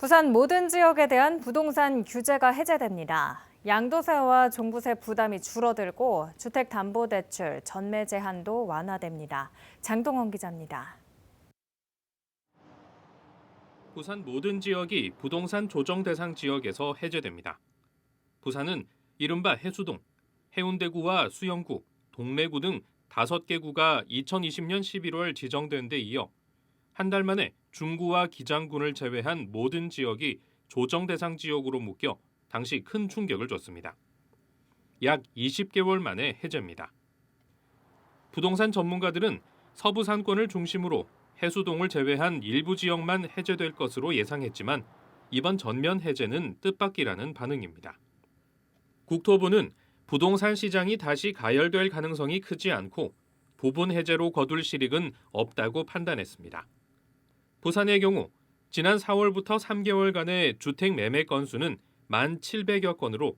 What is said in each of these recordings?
부산 모든 지역에 대한 부동산 규제가 해제됩니다. 양도세와 종부세 부담이 줄어들고 주택담보대출, 전매 제한도 완화됩니다. 장동원 기자입니다. 부산 모든 지역이 부동산 조정 대상 지역에서 해제됩니다. 부산은 이른바 해수동, 해운대구와 수영구, 동래구 등 다섯 개 구가 2020년 11월 지정된 데 이어 한 달 만에 중구와 기장군을 제외한 모든 지역이 조정 대상 지역으로 묶여 당시 큰 충격을 줬습니다. 약 20개월 만에 해제입니다. 부동산 전문가들은 서부 산권을 중심으로 해수동을 제외한 일부 지역만 해제될 것으로 예상했지만 이번 전면 해제는 뜻밖이라는 반응입니다. 국토부는 부동산 시장이 다시 가열될 가능성이 크지 않고 부분 해제로 거둘 실익은 없다고 판단했습니다. 부산의 경우 지난 4월부터 3개월간의 주택 매매 건수는 1,700여 건으로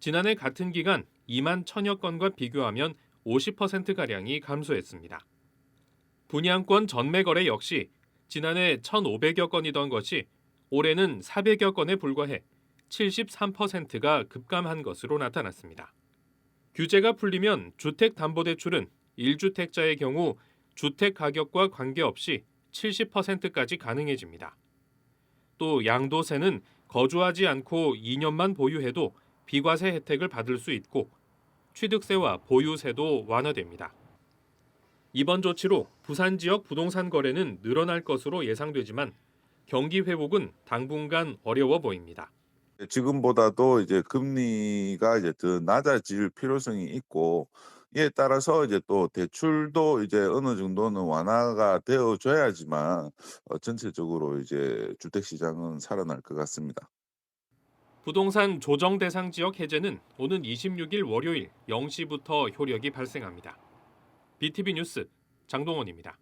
지난해 같은 기간 2만 1천여 건과 비교하면 50%가량이 감소했습니다. 분양권 전매 거래 역시 지난해 1,500여 건이던 것이 올해는 400여 건에 불과해 73%가 급감한 것으로 나타났습니다. 규제가 풀리면 주택담보대출은 1주택자의 경우 주택 가격과 관계없이 70%까지 가능해집니다. 또 양도세는 거주하지 않고 2년만 보유해도 비과세 혜택을 받을 수 있고 취득세와 보유세도 완화됩니다. 이번 조치로 부산 지역 부동산 거래는 늘어날 것으로 예상되지만 경기 회복은 당분간 어려워 보입니다. 지금보다도 이제 금리가 이제 더 낮아질 필요성이 있고 이에 따라서 이제 또 대출도 이제 어느 정도는 완화가 되어 줘야지만 어, 전체적으로 이제 주택 시장은 살아날 것 같습니다. 부동산 조정 대상 지역 해제는 오는 26일 월요일 0시부터 효력이 발생합니다. BTV 뉴스 장동원입니다.